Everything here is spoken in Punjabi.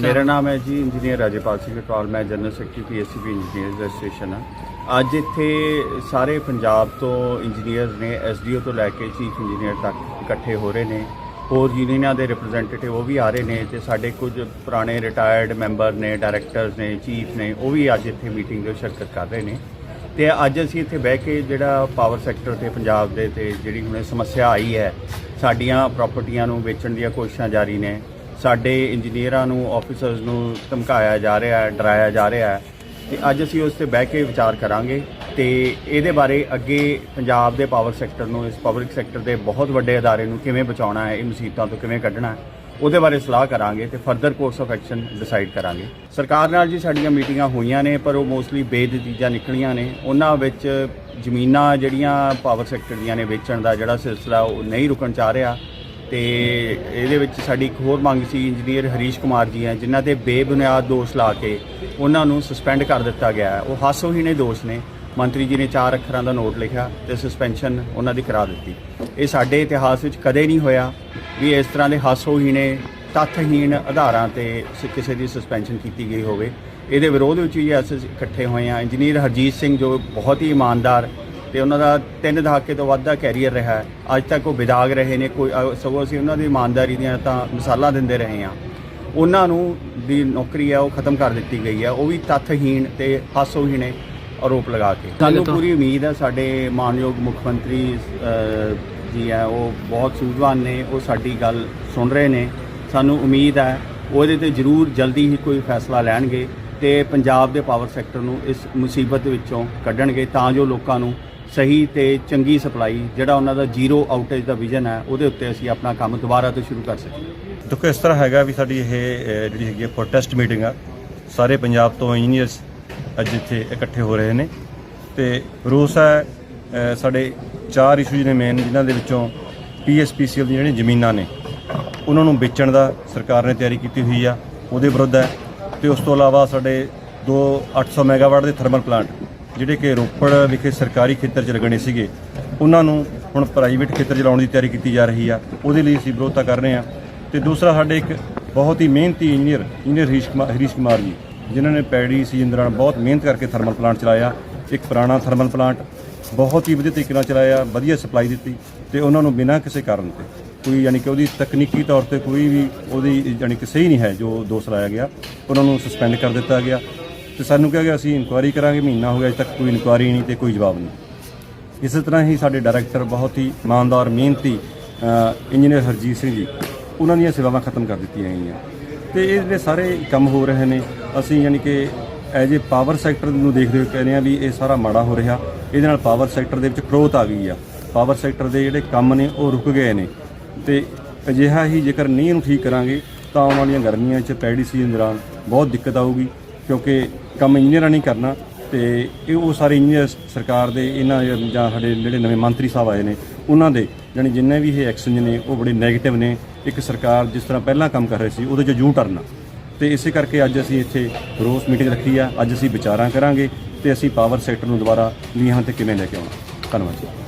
ਮੇਰਾ ਨਾਮ ਹੈ ਜੀ ਇੰਜੀਨੀਅਰ ਰਾਜੇਪਾਲ ਸਿੰਘ ਕੌਰ ਮੈਂ general secretary PSCB engineers association ਹਾਂ। ਅੱਜ ਇੱਥੇ ਸਾਰੇ ਪੰਜਾਬ ਤੋਂ ਇੰਜੀਨੀਅਰਸ ਨੇ ਐਸਡੀਓ ਤੋਂ ਲੈ ਕੇ ਚੀਫ ਇੰਜੀਨੀਅਰ ਤੱਕ ਇਕੱਠੇ ਹੋ ਰਹੇ ਨੇ। ਹੋਰ ਯੂਨੀਅਨਾਂ ਦੇ ਰਿਪਰੈਜ਼ੈਂਟੇਟਿਵ ਉਹ ਵੀ ਆ ਰਹੇ ਨੇ ਤੇ ਸਾਡੇ ਕੁਝ ਪੁਰਾਣੇ ਰਿਟਾਇਰਡ ਮੈਂਬਰ ਨੇ ਡਾਇਰੈਕਟਰਸ ਨੇ ਚੀਫ ਨੇ ਉਹ ਵੀ ਅੱਜ ਇੱਥੇ ਮੀਟਿੰਗ ਵਿੱਚ ਸ਼ਿਰਕਤ ਕਰ ਰਹੇ ਨੇ। ਤੇ ਅੱਜ ਅਸੀਂ ਇੱਥੇ ਬਹਿ ਕੇ ਜਿਹੜਾ ਪਾਵਰ ਸੈਕਟਰ ਤੇ ਪੰਜਾਬ ਦੇ ਤੇ ਜਿਹੜੀ ਹੁਣ ਸਮੱਸਿਆ ਆਈ ਹੈ ਸਾਡੀਆਂ ਪ੍ਰਾਪਰਟੀਆਂ ਨੂੰ ਵੇਚਣ ਦੀਆਂ ਕੋਸ਼ਿਸ਼ਾਂ ਜਾਰੀ ਨੇ। ਸਾਡੇ ਇੰਜੀਨੀਅਰਾਂ ਨੂੰ ਆਫੀਸਰਸ ਨੂੰ ਧਮਕਾਇਆ ਜਾ ਰਿਹਾ ਹੈ, ਡਰਾਇਆ ਜਾ ਰਿਹਾ ਹੈ ਤੇ ਅੱਜ ਅਸੀਂ ਉਸ ਤੇ ਬਹਿ ਕੇ ਵਿਚਾਰ ਕਰਾਂਗੇ ਤੇ ਇਹਦੇ ਬਾਰੇ ਅੱਗੇ ਪੰਜਾਬ ਦੇ ਪਾਵਰ ਸੈਕਟਰ ਨੂੰ, ਇਸ ਪਬਲਿਕ ਸੈਕਟਰ ਦੇ ਬਹੁਤ ਵੱਡੇ ਅਦਾਰੇ ਨੂੰ ਕਿਵੇਂ ਬਚਾਉਣਾ ਹੈ, ਇਹ ਮੁਸੀਬਤਾਂ ਤੋਂ ਕਿਵੇਂ ਕੱਢਣਾ ਹੈ, ਉਹਦੇ ਬਾਰੇ ਸਲਾਹ ਕਰਾਂਗੇ ਤੇ further course of action decide ਕਰਾਂਗੇ। ਸਰਕਾਰ ਨਾਲ ਜੀ ਸਾਡੀਆਂ ਮੀਟਿੰਗਾਂ ਹੋਈਆਂ ਨੇ, ਪਰ ਉਹ ਮੋਸਟਲੀ ਬੇਨਤੀਜਾ ਨਿਕਲੀਆਂ ਨੇ। ਉਹਨਾਂ ਵਿੱਚ ਜ਼ਮੀਨਾਂ ਜਿਹੜੀਆਂ ਪਾਵਰ ਸੈਕਟਰ ਦੀਆਂ ਨੇ ਵੇਚਣ ਦਾ ਜਿਹੜਾ ਸਿਲਸਿਲਾ, ਉਹ ਨਹੀਂ ਰੁਕਣ ਚਾਹ ਰਿਹਾ। ਤੇ ਇਹਦੇ ਵਿੱਚ ਸਾਡੀ ਇੱਕ ਹੋਰ ਮੰਗ ਸੀ, ਇੰਜੀਨੀਅਰ ਹਰੀਸ਼ ਕੁਮਾਰ ਜੀ ਹੈ, ਜਿਨ੍ਹਾਂ ਤੇ ਬੇਬੁਨਿਆਦ ਦੋਸ਼ ਲਾ ਕੇ ਉਹਨਾਂ ਨੂੰ ਸਸਪੈਂਡ ਕਰ ਦਿੱਤਾ ਗਿਆ ਹੈ। ਉਹ ਹਾਸੋਹੀਣੇ ਦੋਸ਼ ਨੇ। ਮੰਤਰੀ ਜੀ ਨੇ ਚਾਰ ਅੱਖਰਾਂ ਦਾ ਨੋਟ ਲਿਖਿਆ ਤੇ ਸਸਪੈਂਸ਼ਨ ਉਹਨਾਂ ਦੀ ਕਰਾ ਦਿੱਤੀ। ਇਹ ਸਾਡੇ ਇਤਿਹਾਸ ਵਿੱਚ ਕਦੇ ਨਹੀਂ ਹੋਇਆ ਵੀ ਇਸ ਤਰ੍ਹਾਂ ਦੇ ਹਾਸੋਹੀਣੇ ਤੱਥਹੀਣ ਆਧਾਰਾਂ ਤੇ ਸ- ਕਿਸੇ ਦੀ ਸਸਪੈਂਸ਼ਨ ਕੀਤੀ ਗਈ ਹੋਵੇ। ਇਹਦੇ ਵਿਰੋਧ ਵਿੱਚ ਵੀ ਅਸੀਂ ਇਕੱਠੇ ਹੋਏ ਹਾਂ। ਇੰਜੀਨੀਅਰ ਹਰਜੀਤ ਸਿੰਘ ਜੋ ਬਹੁਤ ਹੀ ਇਮਾਨਦਾਰ ਤੇ ਉਹਨਾਂ ਦਾ ਤਿੰਨ ਦਹਾਕੇ ਤੋਂ ਵੱਧ ਦਾ ਕੈਰੀਅਰ ਰਿਹਾ ਹੈ। ਅੱਜ ਤੱਕ ਉਹ ਵਿਦਾਗ ਰਹੇ ਨੇ ਕੋਈ ਸਗੋਂ ਅਸੀਂ ਉਹਨਾਂ ਦੀ ਇਮਾਨਦਾਰੀ ਦੀਆਂ ਤਾਂ ਮਿਸਾਲਾਂ ਦਿੰਦੇ ਰਹੇ ਹਾਂ। ਉਹਨਾਂ ਨੂੰ ਦੀ ਨੌਕਰੀ ਹੈ ਉਹ ਖਤਮ ਕਰ ਦਿੱਤੀ ਗਈ ਹੈ। ਉਹ ਵੀ ਤੱਥਹੀਣ ਤੇ ਹਾਸੋਹੀਣੇ ਆਰੋਪ ਲਗਾ ਕੇ। ਸਾਨੂੰ ਪੂਰੀ ਉਮੀਦ ਹੈ ਸਾਡੇ ਮਾਨਯੋਗ ਮੁੱਖ ਮੰਤਰੀ ਜੀ ਹੈ ਉਹ ਬਹੁਤ ਸੂਝਵਾਨ ਨੇ ਉਹ ਸਾਡੀ ਗੱਲ ਸੁਣ ਰਹੇ ਨੇ। ਸਾਨੂੰ ਉਮੀਦ ਹੈ ਉਹਦੇ ਤੇ ਜ਼ਰੂਰ ਜਲਦੀ ਹੀ ਕੋਈ ਫੈਸਲਾ ਲੈਣਗੇ ਤੇ ਪੰਜਾਬ ਦੇ ਪਾਵਰ ਸੈਕਟਰ ਨੂੰ ਇਸ ਮੁਸੀਬਤ ਵਿੱਚੋਂ ਕੱਢਣਗੇ ਤਾਂ ਜੋ ਲੋਕਾਂ ਨੂੰ ਸਹੀ ਤੇ ਚੰਗੀ ਸਪਲਾਈ, ਜਿਹੜਾ ਉਹਨਾਂ ਦਾ ਜ਼ੀਰੋ ਆਊਟੇਜ ਦਾ ਵਿਜ਼ਨ ਹੈ, ਉਹਦੇ ਉੱਤੇ ਅਸੀਂ ਆਪਣਾ ਕੰਮ ਦੁਬਾਰਾ ਤੋਂ ਸ਼ੁਰੂ ਕਰ ਸਕੀਏ। ਦੇਖੋ, ਇਸ ਤਰ੍ਹਾਂ ਹੈਗਾ ਵੀ ਸਾਡੀ ਇਹ ਜਿਹੜੀ ਹੈਗੀ ਹੈ ਪ੍ਰੋਟੈਸਟ ਮੀਟਿੰਗ ਆ, ਸਾਰੇ ਪੰਜਾਬ ਤੋਂ ਇੰਜੀਨੀਅਰਸ ਅੱਜ ਇੱਥੇ ਇਕੱਠੇ ਹੋ ਰਹੇ ਨੇ ਤੇ ਰੋਸ ਹੈ ਸਾਡੇ ਚਾਰ ਇਸ਼ੂਜ਼ ਨੇ ਮੇਨ ਜਿਨ੍ਹਾਂ ਦੇ ਵਿੱਚੋਂ ਪੀਐਸਪੀਸੀਐਲ ਦੀਆਂ ਜਿਹੜੀਆਂ ਜ਼ਮੀਨਾਂ ਨੇ, ਉਹਨਾਂ ਨੂੰ ਵੇਚਣ ਦਾ ਸਰਕਾਰ ਨੇ ਤਿਆਰੀ ਕੀਤੀ ਹੋਈ ਆ, ਉਹਦੇ ਵਿਰੁੱਧ ਹੈ ਤੇ ਉਸ ਤੋਂ ਇਲਾਵਾ ਸਾਡੇ ਦੋ 800 ਮੈਗਾਵਾਟ ਦੇ ਥਰਮਲ ਪਲਾਂਟ ਜਿਹੜੇ ਕਿ ਰੋਪੜ ਵਿਖੇ ਸਰਕਾਰੀ ਖੇਤਰ 'ਚ ਲੱਗਣੇ ਸੀਗੇ, ਉਹਨਾਂ ਨੂੰ ਹੁਣ ਪ੍ਰਾਈਵੇਟ ਖੇਤਰ 'ਚ ਲਾਉਣ ਦੀ ਤਿਆਰੀ ਕੀਤੀ ਜਾ ਰਹੀ ਆ। ਉਹਦੇ ਲਈ ਅਸੀਂ ਵਿਰੋਧਤਾ ਕਰ ਰਹੇ ਆ ਤੇ ਦੂਸਰਾ, ਸਾਡੇ ਇੱਕ ਬਹੁਤ ਹੀ ਮਿਹਨਤੀ ਇੰਜੀਨੀਅਰ ਇੰਜੀਨੀਅਰ ਹਰੀਸ਼ ਕੁਮਾਰ ਹਰੀਸ਼ ਕੁਮਾਰ ਜੀ, ਜਿਨ੍ਹਾਂ ਨੇ ਪੈੜੀ ਸੀਜ਼ਨ ਦੌਰਾਨ ਬਹੁਤ ਮਿਹਨਤ ਕਰਕੇ ਥਰਮਲ ਪਲਾਂਟ ਚਲਾਇਆ। ਇੱਕ ਪੁਰਾਣਾ ਥਰਮਲ ਪਲਾਂਟ, ਬਹੁਤ ਹੀ ਵਧੀਆ ਤਰੀਕੇ ਨਾਲ ਚਲਾਇਆ, ਵਧੀਆ ਸਪਲਾਈ ਦਿੱਤੀ ਤੇ ਉਹਨਾਂ ਨੂੰ ਬਿਨਾਂ ਕਿਸੇ ਕਾਰਨ ਤੇ ਕੋਈ ਯਾਨੀ ਕਿ ਉਹਦੀ ਤਕਨੀਕੀ ਤੌਰ ਤੇ ਕੋਈ ਵੀ ਉਹਦੀ ਯਾਨੀ ਕਿ ਸਹੀ ਨਹੀਂ ਹੈ ਜੋ ਦੋਸ਼ ਲਾਇਆ ਗਿਆ, ਉਹਨਾਂ ਨੂੰ ਸਸਪੈਂਡ ਕਰ ਦਿੱਤਾ ਗਿਆ। ਤੇ ਸਾਨੂੰ ਕਿਹਾ ਗਿਆ, ਅਸੀਂ ਇਨਕੁਆਇਰੀ ਕਰਾਂਗੇ, ਮਹੀਨਾ ਹੋ ਗਿਆ ਅਜੇ ਤੱਕ ਕੋਈ ਇਨਕੁਆਇਰੀ ਨਹੀਂ ਤੇ ਕੋਈ ਜਵਾਬ ਨਹੀਂ। ਇਸੇ ਤਰ੍ਹਾਂ ਹੀ ਸਾਡੇ ਡਾਇਰੈਕਟਰ ਬਹੁਤ ਹੀ ਇਮਾਨਦਾਰ, ਮਿਹਨਤੀ ਇੰਜੀਨੀਅਰ ਹਰਜੀਤ ਸਿੰਘ ਜੀ, ਉਹਨਾਂ ਦੀਆਂ ਸੇਵਾਵਾਂ ਖਤਮ ਕਰ ਦਿੱਤੀਆਂ ਗਈਆਂ। ਤੇ ਇਹ ਜਿਹੜੇ ਸਾਰੇ ਕੰਮ ਹੋ ਰਹੇ ਨੇ, ਅਸੀਂ ਯਾਨੀ ਕਿ ਐਜ ਏ ਪਾਵਰ ਸੈਕਟਰ ਨੂੰ ਦੇਖਦੇ ਹੋਏ ਕਹਿੰਦੇ ਆ ਵੀ ਇਹ ਸਾਰਾ ਮਾੜਾ ਹੋ ਰਿਹਾ, ਇਹਦੇ ਨਾਲ ਪਾਵਰ ਸੈਕਟਰ ਦੇ ਵਿੱਚ ਖਰੋਤ ਆ ਗਈ ਆ। ਪਾਵਰ ਸੈਕਟਰ ਦੇ ਜਿਹੜੇ ਕੰਮ ਨੇ, ਉਹ ਰੁਕ ਗਏ ਨੇ। ਤੇ ਅਜਿਹਾ ਹੀ ਜੇਕਰ ਨਹੀਂ ਇਹਨੂੰ ਠੀਕ ਕਰਾਂਗੇ, ਤਾਂ ਆਉਣ ਵਾਲੀਆਂ ਗਰਮੀਆਂ 'ਚ ਪੈੜੀ ਸੀਜ਼ਨ ਦੌਰਾਨ ਬਹੁਤ ਦਿੱਕਤ ਆਊਗੀ, ਕਿਉਂਕਿ ਕੰਮ ਇੰਜੀਨੀਅਰਾਂ ਨਹੀਂ ਕਰਨਾ ਤੇ ਇਹ ਉਹ ਸਾਰੇ ਇੰਜੀਨੀਅਰ ਸਰਕਾਰ ਦੇ, ਇਹਨਾਂ ਜਾਂ ਸਾਡੇ ਜਿਹੜੇ ਨਵੇਂ ਮੰਤਰੀ ਸਾਹਿਬ ਆਏ ਨੇ, ਉਹਨਾਂ ਦੇ, ਜਾਣੀ ਜਿੰਨੇ ਵੀ ਇਹ ਐਕਸ਼ਨ ਨੇ, ਉਹ ਬੜੇ 네ਗੇਟਿਵ ਨੇ। ਇੱਕ ਸਰਕਾਰ ਜਿਸ ਤਰ੍ਹਾਂ ਪਹਿਲਾਂ ਕੰਮ ਕਰ ਰਹੀ ਸੀ, ਉਹਦੇ 'ਚ ਜੂ ਟਰਨਾ। ਆ ਤੇ ਇਸੇ ਕਰਕੇ ਅੱਜ ਅਸੀਂ ਇੱਥੇ ਰੋਸ ਮੀਟਿੰਗ ਰੱਖੀ ਆ। ਅੱਜ ਅਸੀਂ ਵਿਚਾਰਾਂ ਕਰਾਂਗੇ ਤੇ ਅਸੀਂ ਪਾਵਰ ਸੈਕਟਰ ਨੂੰ ਦੁਬਾਰਾ ਲੀਹਾਂ ਤੇ ਕਿਵੇਂ ਲੈ ਕੇ ਆਉਣਾ। ਧੰਨਵਾਦ ਜੀ।